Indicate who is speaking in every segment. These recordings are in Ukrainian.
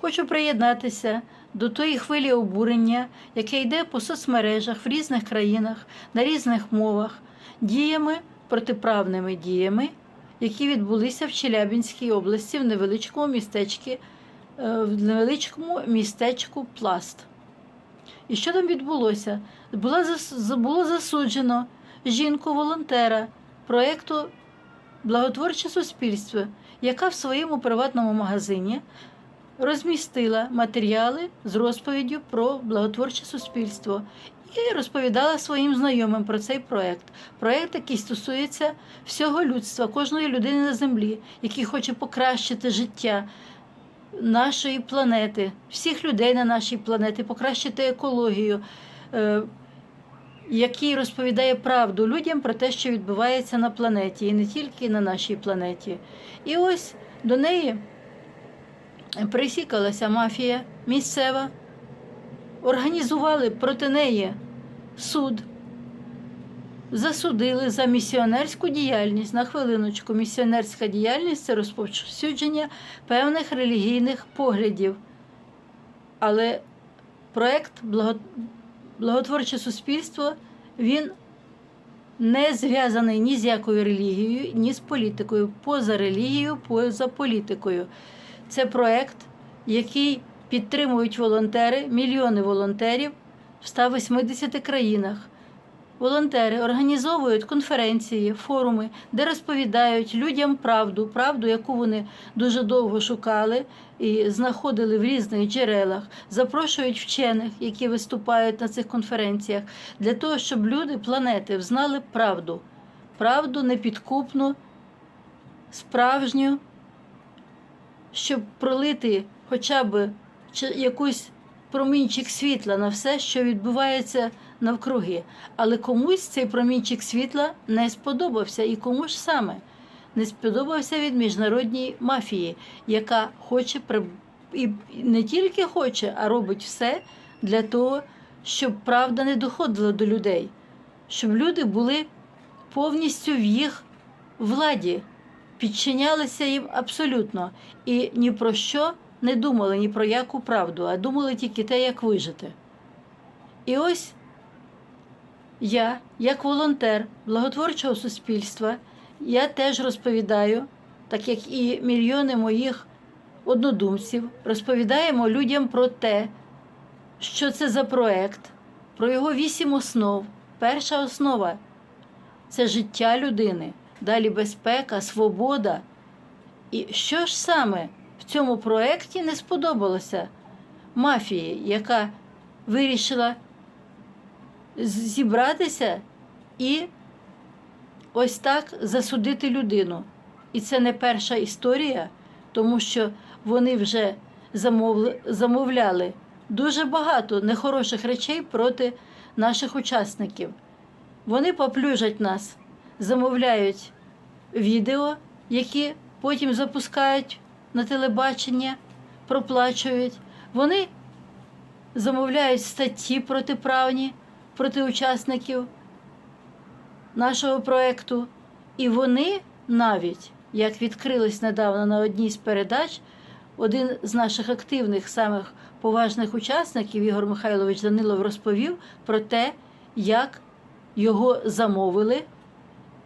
Speaker 1: Хочу приєднатися до тої хвилі обурення, яке йде по соцмережах в різних країнах, на різних мовах, діями, протиправними діями, які відбулися в Челябінській області в невеличкому містечку, в невеличкому містечку Пласт. І що там відбулося? Було засуджено жінку-волонтера проєкту Благотворче суспільство, яка в своєму приватному магазині розмістила матеріали з розповіддю про благотворче суспільство і розповідала своїм знайомим про цей проєкт. Проєкт, який стосується всього людства, кожної людини на землі, який хоче покращити життя нашої планети, всіх людей на нашій планеті, покращити екологію. е, який розповідає правду людям про те, що відбувається на планеті, і не тільки на нашій планеті. І ось до неї присікалася мафія місцева, організували проти неї суд, засудили за місіонерську діяльність. На хвилиночку, місіонерська діяльність це розповсюдження певних релігійних поглядів. Але проект благотворче суспільство він не зв'язаний ні з якою релігією, ні з політикою, поза релігією, поза політикою. Це проект, який підтримують волонтери, мільйони волонтерів в 180 країнах. Волонтери організовують конференції, форуми, де розповідають людям правду, правду, яку вони дуже довго шукали і знаходили в різних джерелах, запрошують вчених, які виступають на цих конференціях, для того, щоб люди планети знали правду, правду непідкупну, справжню, щоб пролити хоча б якусь промінчик світла на все, що відбувається навкруги. Але комусь цей промінчик світла не сподобався. І кому ж саме не сподобався від міжнародній мафії, яка хоче і не тільки хоче, а робить все для того, щоб правда не доходила до людей, щоб люди були повністю в їх владі, підчинялися їм абсолютно і ні про що не думали, ні про яку правду, а думали тільки те, як вижити. І ось я, як волонтер благотворчого суспільства, я теж розповідаю, так як і мільйони моїх однодумців, розповідаємо людям про те, що це за проект, про його вісім основ. Перша основа це життя людини, далі безпека, свобода. І що ж саме в цьому проекті не сподобалося мафії, яка вирішила зібратися і ось так засудити людину. І це не перша історія, тому що вони вже замовляли дуже багато нехороших речей проти наших учасників. Вони поплюжать нас, замовляють відео, які потім запускають на телебачення, проплачують. Вони замовляють статті протиправні проти учасників нашого проєкту. І вони навіть, як відкрилось недавно на одній з передач, один з наших активних, самих поважних учасників, Ігор Михайлович Данилов, розповів про те, як його замовили,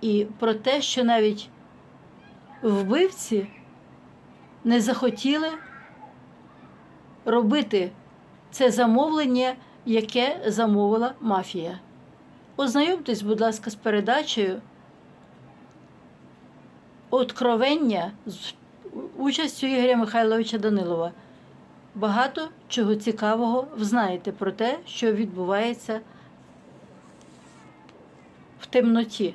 Speaker 1: і про те, що навіть вбивці не захотіли робити це замовлення, яке замовила мафія. Ознайомтесь, будь ласка, з передачею Откровення з участю Ігоря Михайловича Данилова. Багато чого цікавого взнаєте про те, що відбувається в темноті.